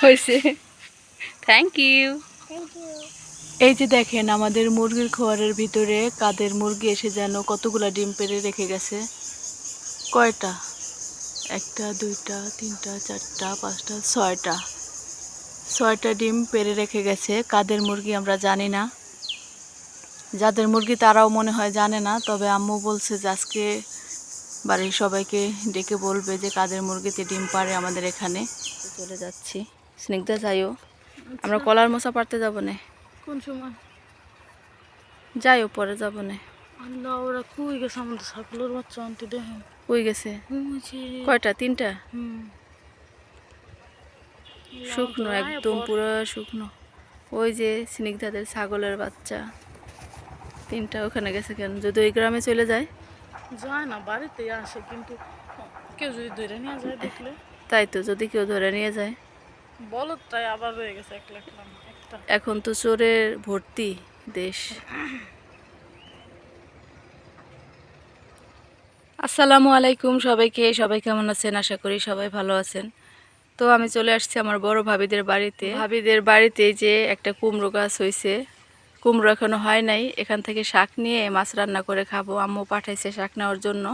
হয়েছে। Thank you এই যে দেখেন আমাদের মুরগির খোয়ারের ভিতরে কাদের মুরগি এসে যেন কতগুলা ডিম পেড়ে রেখে গেছে। কয়টা? একটা দুইটা তিনটা চারটা পাঁচটা ছয়টা। ছয়টা ডিম পেরে রেখে গেছে। কাদের মুরগি আমরা জানি না। যাদের মুরগি তারাও মনে হয় জানে না তবে আম্মু বলছে যে আজকে বাড়ির সবাইকে ডেকে বলবে যে কাদের মুরগিতে ডিম পারে আমাদের এখানে। চলে যাচ্ছি। স্নিগ্ধা যাইও। আমরা কলার মশা পারতে যাব না। কোন সময়? যাইও পরে যাব না। আল্লাহ ওরা কুই গেছে? আমাদের ছাগলের বাচ্চা আনতে দেখেন। কই গেছে? কয়টা? তিনটা? হুম। শুকনো একদম পুরো শুকনো। ওই যে স্নিগ্ধাদের ছাগলের বাচ্চা। তিনটা ওখানে গেছে কেন? যদি ওই গ্রামে চলে যায়? যায় না বাড়িতে আসে কিন্তু কেউ যদি ধরে নিয়ে যায় দেখলে। তাই তো যদি কেউ ধরে নিয়ে যায়। এখন তো চোরের ভর্তি দেশ। আসসালামু আলাইকুম সবাইকে, সবাই কেমন আছেন? আশা করি সবাই ভালো আছেন। তো আমি চলে আসছি আমার বড় ভাবিদের বাড়িতে। ভাবিদের বাড়িতে যে একটা কুমড়ো গাছ হয়েছে কুমড়ো এখনও হয় নাই। এখান থেকে শাক নিয়ে মাছ রান্না করে খাব। আম্মু পাঠাইছে শাক নেওয়ার জন্য।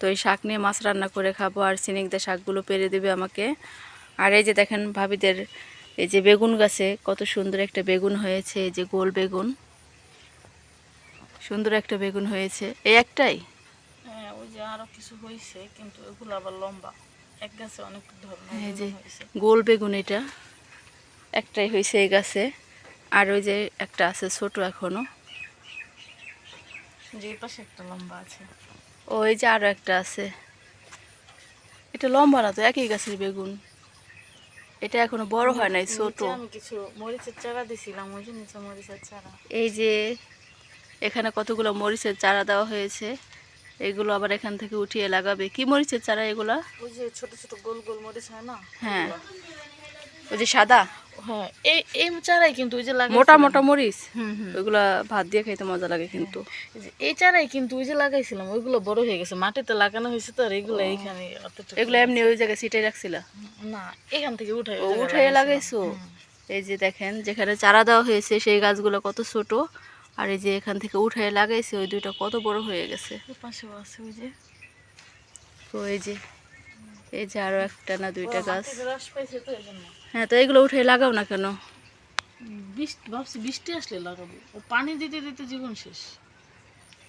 তো এই শাক নিয়ে মাছ রান্না করে খাব আর সিনিকদা শাকগুলো পেরে দেবে আমাকে। আর এই যে দেখেন ভাবিদের এই যে বেগুন গাছে কত সুন্দর একটা বেগুন হয়েছে এই যে গোল বেগুন। সুন্দর একটা বেগুন হয়েছে। এই একটাই? হ্যাঁ ওই যে আরও কিছু হয়েছে কিন্তু এগুলো আবার লম্বা। এক গাছে অনেক ধরনের এই যে গোল বেগুন এটা। একটাই হয়েছে এই গাছে। আর ওই যে একটা আছে ছোট এখনও। যে পাশে একটা লম্বা আছে। ওই যে আরও একটা আছে। এটা লম্বা না তো একই গাছের বেগুন। এটা এখনও বড় হয় নাই ছোট। আমি কিছু মরিচের চারা দিছিলাম ওই যে নিচে মরিচের চারা। এই যে এখানে কতগুলো মরিচের চারা দেওয়া হয়েছে এগুলো আবার এখান থেকে উঠিয়ে লাগাবে। কি মরিচের চারা এগুলা? ওই যে ছোট ছোট গোল গোল মরিচ হয় না? হ্যাঁ। ওই যে সাদা? হ্যাঁ এই এই চারাই কিন্তু ওই যে মোটা মোটা মরিচ? হুম হুম। ওইগুলা ভাত দিয়ে খাইতে মজা লাগে কিন্তু। এই চারাই কিন্তু ওই যে লাগাইছিলাম ওইগুলো বড় হয়ে গেছে। মাটিতে লাগানো হয়েছে তো আর এগুলো এইখানে এগুলো এমনি ওই জায়গায় রাখছিলা? না এখান থেকে উঠাই ও উঠে লাগাইছো? এই যে দেখেন যেখানে চারা দেওয়া হয়েছে সেই গাছগুলো কত ছোট। আর এই যে এখান থেকে উঠে লাগাইছে ওই দুইটা কত বড় হয়ে গেছে। পাশেও আছে ওই যে। তো এই যে এই যে আরও একটা না দুইটা গাছ। রস পাইছে তো এই জন্য। হ্যাঁ তো এগুলো উঠে লাগাও না কেন? বৃষ্টি ভাবছি বৃষ্টি আসলে লাগাবো। পানি দিতে দিতে জীবন শেষ।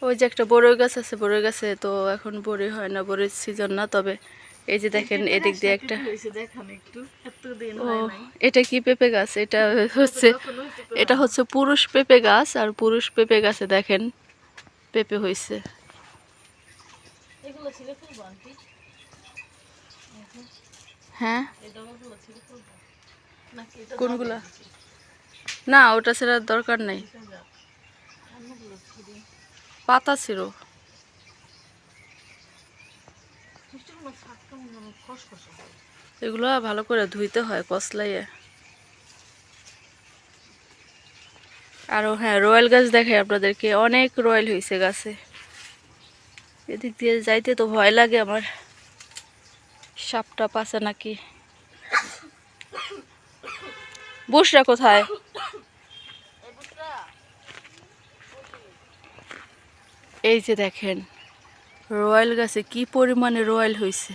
ওই যে একটা বড়ই গাছ আছে বড়ই গাছে তো এখন বড়ই হয় না বড়ির সিজন না তবে এই যে দেখেন এদিক দিয়ে একটা এটা কি পেঁপে গাছ? এটা হচ্ছে। এটা হচ্ছে পুরুষ পেঁপে গাছ আর পুরুষ পেঁপে গাছে দেখেন পেঁপে হয়েছে হ্যাঁ এই ডগাগুলো ছিল খুলবো নাকি এটা কোনগুলা? না ওটা ছেড়ার দরকার নেই। পাতা ছিল। এগুলো ভালো করে ধুইতে হয় কসলাইয়ে আরও হ্যাঁ রয়্যাল গাছ দেখাই আপনাদেরকে। অনেক রয়্যাল হয়েছে গাছে। এদিক দিয়ে যাইতে তো ভয় লাগে আমার। সাপটা পাশে নাকি? বুসরা কোথায়? এই যে দেখেন রয়্যাল গাছে কি পরিমাণে রয়্যাল হয়েছে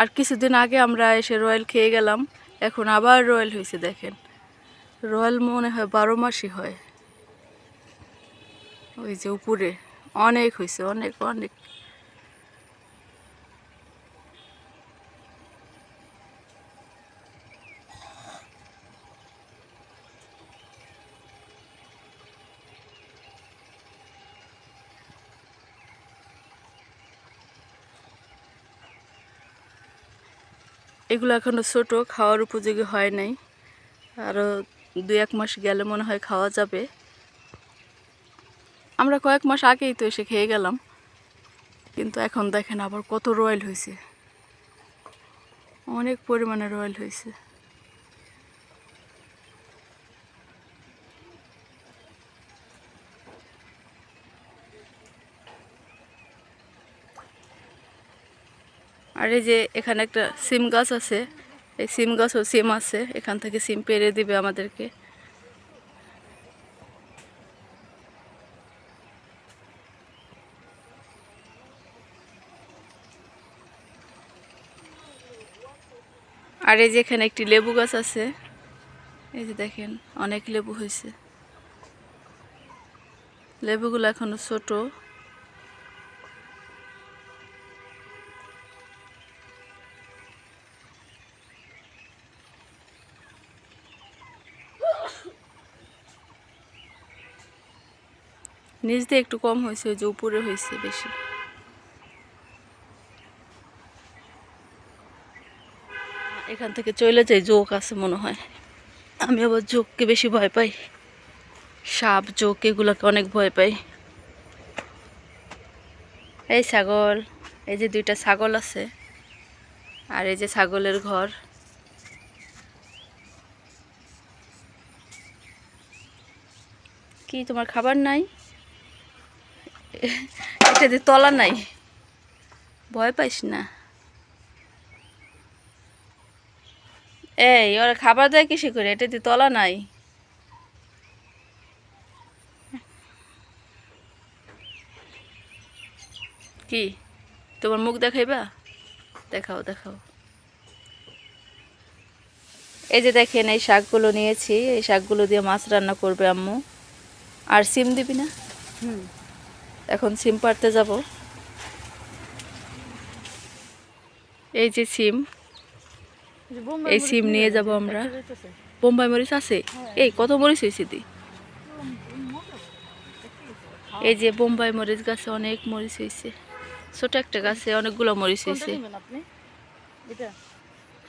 আর কিছুদিন আগে আমরা এসে রয়্যাল খেয়ে গেলাম, এখন আবার রয়্যাল হয়েছে দেখেন। রয়্যাল মনে হয় বারো মাসই হয়। ওই যে উপরে অনেক হয়েছে অনেক অনেক। এগুলো এখনও ছোটো, খাওয়ার উপযোগী হয় নাই। আরও দু এক মাস গেলে মনে হয় খাওয়া যাবে। আমরা কয়েক মাস আগেই তো এসে খেয়ে গেলাম, কিন্তু এখন দেখেন আবার কত রয়েল হয়েছে। অনেক পরিমাণে রয়েল হয়েছে। আর এই যে এখানে একটা সিম গাছ আছে, এই সিম গাছও সিম আছে, এখান থেকে সিম পেরে দিবে আমাদেরকে। আর এই যে এখানে একটি লেবু গাছ আছে, এই যে দেখেন অনেক লেবু হয়েছে। লেবুগুলো এখনও ছোট। নিচ দিয়ে একটু কম হয়েছে, ওই যে উপরে হয়েছে বেশি। এখান থেকে চলে যাই, জোক আছে মনে হয়। আমি আবার জোককে বেশি ভয় পাই। সাপ, জোক, এগুলোকে অনেক ভয় পাই। এই ছাগল, এই যে দুইটা ছাগল আছে, আর এই যে ছাগলের ঘর। কি, তোমার খাবার নাই? এটা যে তলা নাই। ভয় পাইস না। এই, ওরা খাবার দেয় কিসে করে? এটা দিয়ে তলা নাই। কি? তোমার মুখ দেখাইবা? দেখাও দেখাও। এই যে দেখেন, এই শাকগুলো নিয়েছি। এই শাকগুলো দিয়ে মাছ রান্না করবে আম্মু। আর সিম দিবি না? হুম। এখন সিম পাড়তে যাব। এই যে সিম। এই সিম নিয়ে যাব আমরা। বোম্বাই মরিচ আছে? এই কত মরিচ হয়েছে দি এই যে বোম্বাই মরিচ গাছে অনেক মরিচ হয়েছে। ছোট একটা গাছে অনেকগুলো মরিচ হয়েছে।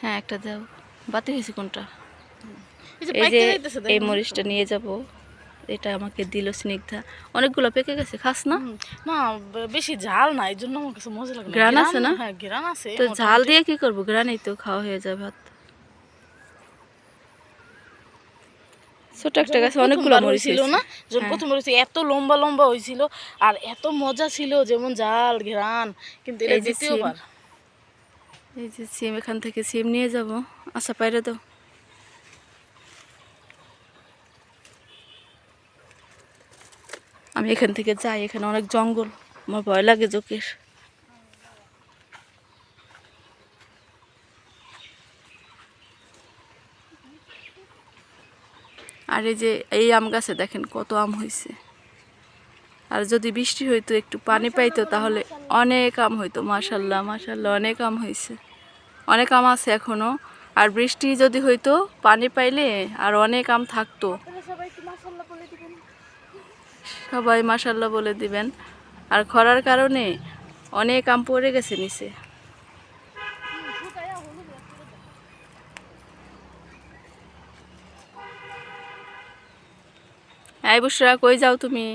হ্যাঁ একটা দাও। বাতি হয়েছে কোনটা? এই যে এই মরিচটা নিয়ে যাব। এটা আমাকে দিল স্নিগ্ধা। অনেকগুলো পেকে গেছে খাস না? না বেশি ঝাল না এই জন্য আমার কাছে মজা লাগে গ্রান আছে না? হ্যাঁ গ্রান আছে তো ঝাল দিয়ে কি করব? গ্রানেই তো খাওয়া হয়ে যাবে ভাত ছোট একটা গাছে অনেকগুলো মরিচ হয়েছে। না যখন হ্যাঁ। প্রথম হয়েছে এত লম্বা লম্বা হয়েছিল আর এত মজা ছিল যেমন জাল ঘ্রাণ কিন্তু এটা এই যে দ্বিতীয়বার। এই যে সিম এখান থেকে সিম নিয়ে যাব। আচ্ছা পাইরে দাও। আমি এখান থেকে যাই, এখানে অনেক জঙ্গল। আমার ভয় লাগে জোকের আর এই যে এই আম গাছে দেখেন কত আম হয়েছে আর যদি বৃষ্টি হইতো, একটু পানি পাইতো, তাহলে অনেক আম হইতো, মাশাল্লাহ মাশাল্লাহ, অনেক আম হয়েছে অনেক আম আছে এখনও আর বৃষ্টি যদি হইতো, পানি পাইলে আর অনেক আম থাকতো। সবাই মাসাল্লাহ বলে দিবেন। আর খরার কারণে অনেক আম পড়ে গেছে নিচে। আই বুসরা, কই যাও তুমি?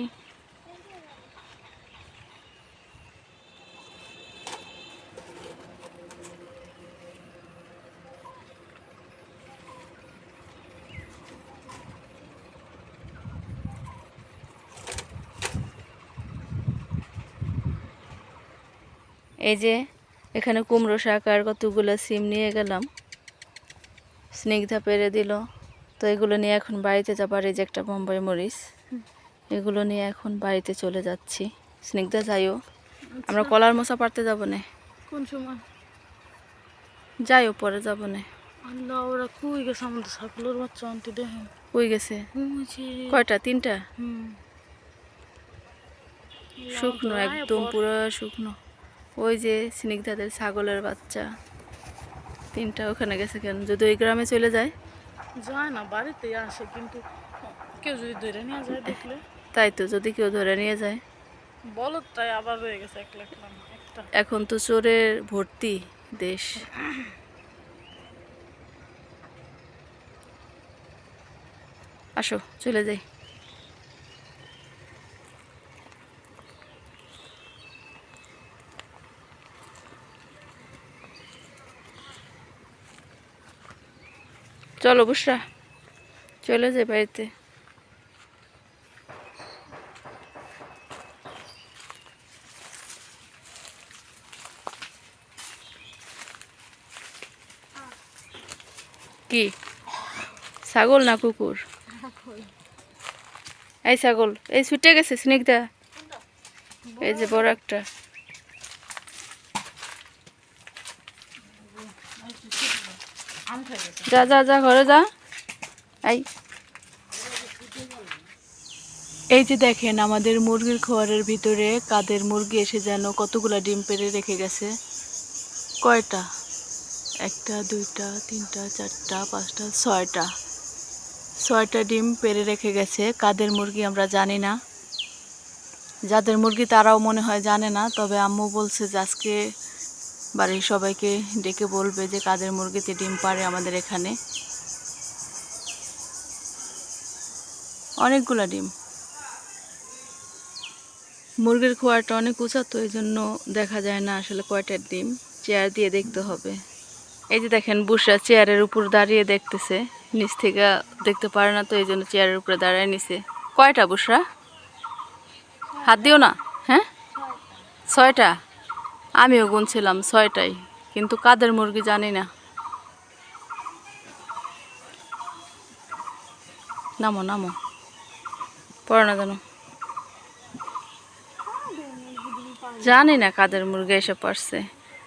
এই যে এখানে কুমড়ো শাক আর কতগুলো সিম নিয়ে গেলাম। স্নিগ্ধা পেরে দিল। তো এগুলো নিয়ে এখন বাড়িতে যাবার এই যে একটা বোম্বাই মরিচ এগুলো নিয়ে এখন বাড়িতে চলে যাচ্ছি। স্নিগ্ধা যাইও। আমরা কলার মশা পারতে যাব না। কোন সময়? যাইও পরে যাব না। আল্লাহ ওরা কুই গেছে? আমাদের ছাগলের বাচ্চা আনতে দেখেন। কই গেছে? কয়টা? তিনটা? শুকনো একদম পুরো শুকনো। ওই যে স্নিগ্ধাদের ছাগলের বাচ্চা। তিনটা ওখানে গেছে কেন? যদি ওই গ্রামে চলে যায়? যায় না বাড়িতেই আসে কিন্তু কেউ যদি ধরে নিয়ে যায় দেখলে। তাই তো যদি কেউ ধরে নিয়ে যায়। বলো তাই আবার রয়ে গেছে একলা একটা। এখন তো চোরের ভর্তি দেশ। আসো চলে যাই। চলো বুসরা, চলে যাই বাড়িতে। কি? ছাগল না কুকুর? এই ছাগল, এই ছুটে গেছে স্নিগ্ধা। এই যে বড় একটা। যা যা যা ঘরে যা। এই। এই যে দেখেন আমাদের মুরগির খোয়ারের ভিতরে কাদের মুরগি এসে যেন কতগুলা ডিম পেড়ে রেখে গেছে। কয়টা? একটা দুইটা তিনটা চারটা পাঁচটা ছয়টা। ছয়টা ডিম পেড়ে রেখে গেছে। কাদের মুরগি আমরা জানি না। যাদের মুরগি তারাও মনে হয় জানে না তবে আম্মু বলছে যে আজকে বাড়ির সবাইকে ডেকে বলবে যে কাদের মুরগিতে ডিম পারে আমাদের এখানে। অনেকগুলো ডিম। মুরগির খোয়ারটা অনেক উঁচা, তো এই জন্য দেখা যায় না আসলে কয়টার ডিম। চেয়ার দিয়ে দেখতে হবে। এই যে দেখেন, বুসরা চেয়ারের উপর দাঁড়িয়ে দেখতেছে। নিচ থেকে দেখতে পারে না, তো এই জন্য চেয়ারের উপরে দাঁড়ায় নিছে। কয়টা বুসরা? হাত দিও না হ্যাঁ? ছয়টা। আমিও গুনছিলাম ছয়টাই কিন্তু কাদের মুরগি জানি না। নামো নামো। পড়ো না জানো জানি না কাদের মুরগি এসে পারছে।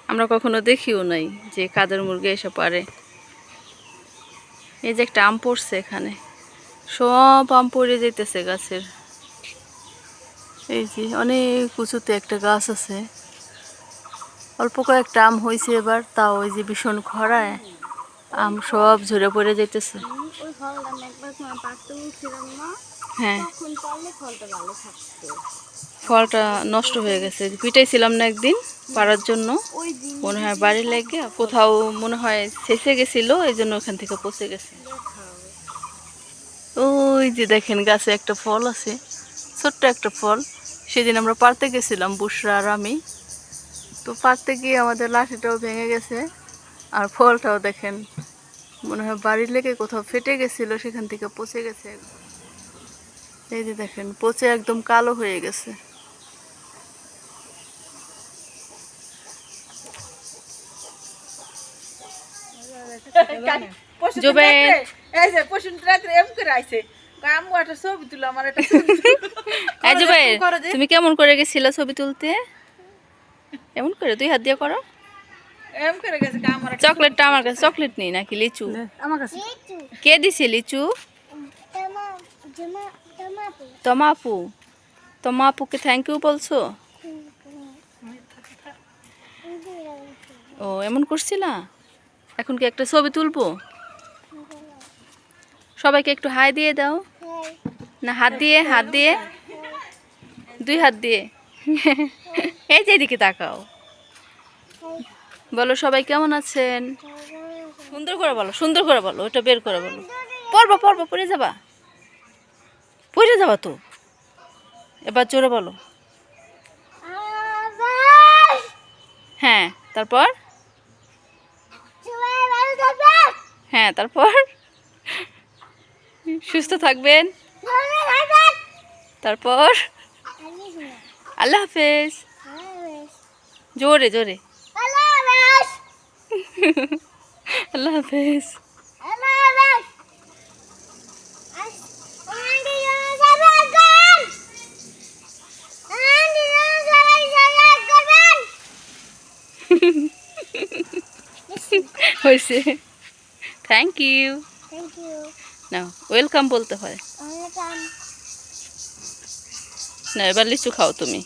আমরা কখনো দেখিও নাই যে কাদের মুরগি এসে পারে। এই যে একটা আম পড়ছে এখানে। সব আম পড়ে যেতেছে গাছের। এই যে অনেক উঁচুতে একটা গাছ আছে। অল্প কয়েকটা আম হয়েছে এবার, তাও ওই যে ভীষণ খরায়, আম সব ঝরে পড়ে যেতেছে হ্যাঁ। ফলটা নষ্ট হয়ে গেছে। পিটাইছিলাম না একদিন পাড়ার জন্য। মনে হয় বাড়ি লেগে, কোথাও মনে হয় শেষে গেছিল, এই জন্য ওখান থেকে পচে গেছে। ওই যে দেখেন, গাছে একটা ফল আছে, ছোট্ট একটা ফল। সেদিন আমরা পারতে গেছিলাম, বুসরা আর আমি। তো পারতে গিয়ে আমাদের লাঠিটাও ভেঙে গেছে আর ফলটাও দেখেন মনে হয় বাড়ির লেগে কোথাও ফেটে গেছিল সেখান থেকে পচে গেছে। এই যে দেখেন পচে একদম কালো হয়ে গেছে। তুমি কেমন করে গেছিলে ছবি তুলতে? এমন করে দুই হাত দিয়ে করো। এম করে গেছে কা আমার চকলেটটা আমার কাছে চকলেট নেই নাকি লিচু? আমার কাছে। লিচু। কে দিছে লিচু? তোমা জমা তোমা তোমা আপু তোমা আপুকে থ্যাংক ইউ বলছো? ও এমন করছিলা? এখন কি একটা ছবি তুলবো? সবাইকে একটু হাই দিয়ে দাও। না হাত দিয়ে হাত দিয়ে। দুই হাত দিয়ে। এই যে এদিকে তাকাও। বলো সবাই কেমন আছেন? সুন্দর করে বলো, সুন্দর করে বলো, ওটা বের করে বলো। পড়ব পড়ব, পড়ে যাবা। পড়ে যাবা তো। এবার জোরে বলো। হ্যাঁ তারপর? হ্যাঁ তারপর? সুস্থ থাকবেন। তারপর? আল্লাহ হাফেজ। জোরে জোরে। আল্লাহ হাফেজ। হয়েছে। থ্যাংক ইউ থ্যাংক ইউ না ওয়েলকাম বলতে হয়। না এবার লিচু খাও তুমি।